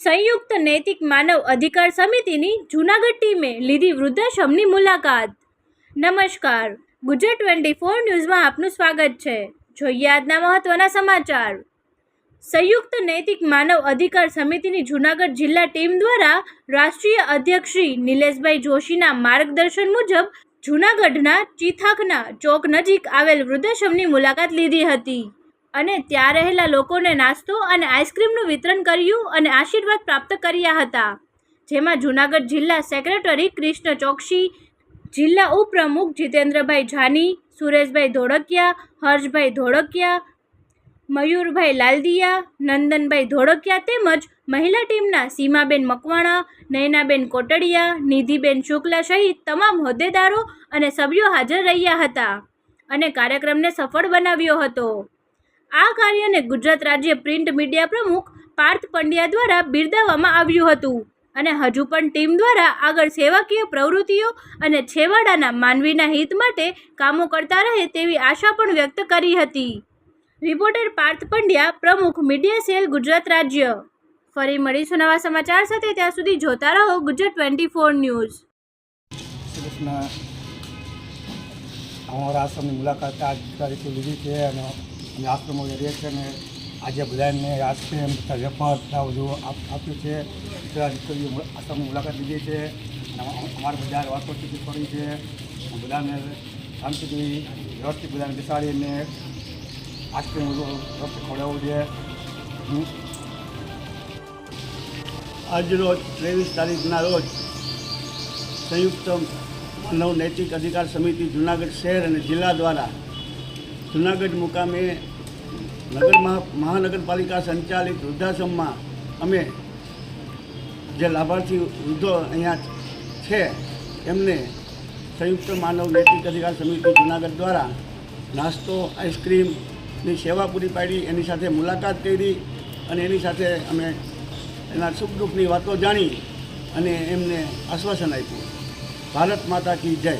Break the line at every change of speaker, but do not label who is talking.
સંયુક્ત નૈતિક માનવ અધિકાર સમિતિની જૂનાગઢ ટીમે લીધી વૃદ્ધાશ્રમની મુલાકાત. નમસ્કાર, ગુજરાત ટ્વેન્ટી ફોર ન્યૂઝમાં આપનું સ્વાગત છે. જોઈએ આજના મહત્વના સમાચાર. સંયુક્ત નૈતિક માનવ અધિકાર સમિતિની જૂનાગઢ જિલ્લા ટીમ દ્વારા રાષ્ટ્રીય અધ્યક્ષ શ્રી નિલેશભાઈ જોશીના માર્ગદર્શન મુજબ જૂનાગઢના ચીથાકના ચોક નજીક આવેલ વૃદ્ધાશ્રમની મુલાકાત લીધી હતી. અને ત્યાં રહેલા લોકોને નાસ્તો અને આઈસ્ક્રીમનું વિતરણ કર્યું અને આશીર્વાદ પ્રાપ્ત કર્યા હતા. જેમાં જૂનાગઢ જિલ્લા સેક્રેટરી કૃષ્ણ ચોકસી, જિલ્લા ઉપપ્રમુખ જીતેન્દ્રભાઈ જાની, સુરેશભાઈ ધોળકિયા, હર્ષભાઈ ધોળકિયા, મયુરભાઈ લાલદિયા, નંદનભાઈ ધોળકિયા તેમજ મહિલા ટીમના સીમાબેન મકવાણા, નયનાબેન કોટડિયા, નિધિબેન શુક્લા સહિત તમામ હોદ્દેદારો અને સભ્યો હાજર રહ્યા હતા અને કાર્યક્રમને સફળ બનાવ્યો હતો. આ કાર્યને ગુજરાત રાજ્ય પ્રિન્ટ મીડિયા પ્રમુખ પાર્થ પંડ્યા દ્વારા બિરદાવવામાં આવ્યું હતું અને હજુ પણ ટીમ દ્વારા આગળ સેવાકીય પ્રવૃત્તિઓ અને છેવાડાના માનવીના હિત માટે કામો કરતા રહે તેવી આશા પણ વ્યક્ત કરી હતી. રિપોર્ટર પાર્થ પંડ્યા, પ્રમુખ મીડિયા સેલ ગુજરાત રાજ્ય. ફરી મળીશું નવા સમાચાર સાથે, ત્યાં સુધી જોતા રહો ગુજરાત ટ્વેન્ટી ફોર ન્યૂઝ.
અમારા આશ્રમની મુલાકાત આજ તારીખે લીધી છે અને અમે આશ્રમો જે છે અને આજે બધાને આશ્રમ તથા વેપાર તથા બધું આપ- આપ્યું છે. બધા દીકરીઓ આશ્રમની મુલાકાત લીધી છે. અમારે બધા વાતો સુધી પડી છે. બધાને શાંતિથી વ્યવસ્થિત બધાને બેસાડીને આશ્રમ વ્યવસ્થિત ખવડાવવું છે. આજરોજ ત્રેવીસ તારીખના રોજ સંયુક્ત માનવ નૈતિક અધિકાર સમિતિ જુનાગઢ શહેર અને જિલ્લા દ્વારા જુનાગઢ મુકામે નગર મહાનગરપાલિકા સંચાલિત વૃદ્ધાશ્રમમાં અમે જે લાભાર્થી વૃદ્ધો અહીંયા છે, એમને સંયુક્ત માનવ નૈતિક અધિકાર સમિતિ જુનાગઢ દ્વારા નાસ્તો આઈસ્ક્રીમની સેવા પૂરી પાડી, એની સાથે મુલાકાત કરી અને એની સાથે અમે એના સુખ દુઃખની વાતો જાણી અને એમને આશ્વાસન આપ્યું. ભારત માતા કી જય.